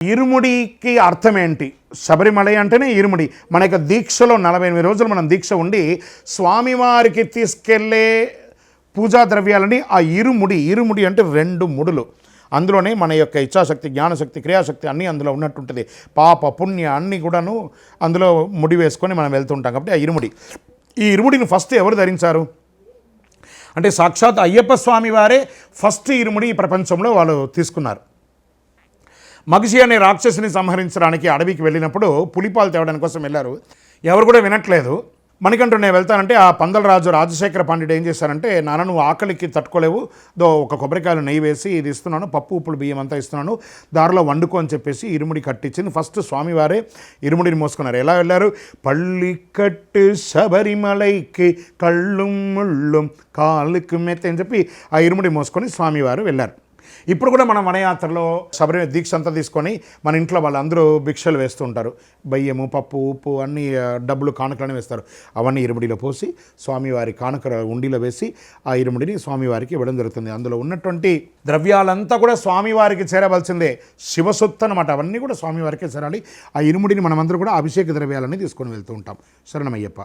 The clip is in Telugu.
ఇరుముడికి అర్థం ఏంటి శబరిమల అంటేనే ఇరుముడి మన యొక్క దీక్షలో నలభై ఎనిమిది రోజులు మనం దీక్ష ఉండి స్వామివారికి తీసుకెళ్ళే పూజా ద్రవ్యాలని ఆ ఇరుముడి ఇరుముడి అంటే రెండు ముడులు. అందులోనే మన యొక్క ఇచ్చాశక్తి జ్ఞానశక్తి క్రియాశక్తి అన్నీ అందులో ఉన్నట్టుంటుంది. పాప పుణ్య అన్నీ కూడాను అందులో ముడి వేసుకొని మనం వెళ్తుంటాం కాబట్టి ఆ ఇరుముడి ఈ ఇరుముడిని ఫస్ట్ ఎవరు ధరించారు? అంటే సాక్షాత్ అయ్యప్ప స్వామి వారే ఫస్ట్ ఇరుముడి ఈ ప్రపంచంలో వాళ్ళు తీసుకున్నారు. మగిషి అనే రాక్షసుని సంహరించడానికి అడవికి వెళ్ళినప్పుడు పులిపాలు తేవడం కోసం వెళ్ళారు. ఎవరు కూడా వినట్లేదు. మనకంటూ నేను వెళ్తానంటే ఆ పందలరాజు రాజశేఖర పాండ్యుడు ఏం చేశారంటే నాన్న నువ్వు ఆకలికి తట్టుకోలేవు. దో ఒక కొబ్బరికాయలు నెయ్యి వేసి ఇది ఇస్తున్నాను. పప్పు ఉప్పులు బియ్యం అంతా ఇస్తున్నాను. దారిలో వండుకో అని చెప్పేసి ఇరుముడి కట్టించింది. ఫస్ట్ స్వామివారే ఇరుముడిని మోసుకున్నారు. ఎలా వెళ్ళారు? పళ్ళి కట్టు శబరిమలైకి కళ్ళు ముళ్ళుం కాలుకు మెత్త అని చెప్పి ఆ ఇరుముడి మోసుకొని స్వామివారు వెళ్ళారు. ఇప్పుడు కూడా మనం వనయాత్రలో శబరి దీక్ష అంతా తీసుకొని మన ఇంట్లో వాళ్ళందరూ భిక్షలు వేస్తూ ఉంటారు. బయ్యము పప్పు ఉప్పు అన్ని డబ్బులు కానుకలని వేస్తారు. అవన్నీ ఇరుముడిలో పోసి స్వామివారి కానుక ఉండిలో వేసి ఆ ఇరుముడిని స్వామివారికి ఇవ్వడం జరుగుతుంది. అందులో ఉన్నటువంటి ద్రవ్యాలంతా కూడా స్వామివారికి చేరవలసిందే. శివసొత్తు అనమాట అవన్నీ కూడా స్వామివారికే చేరాలి. ఆ ఇరుముడిని మనమందరూ కూడా అభిషేక ద్రవ్యాలని తీసుకొని వెళ్తూ ఉంటాం. శరణమయ్యప్ప.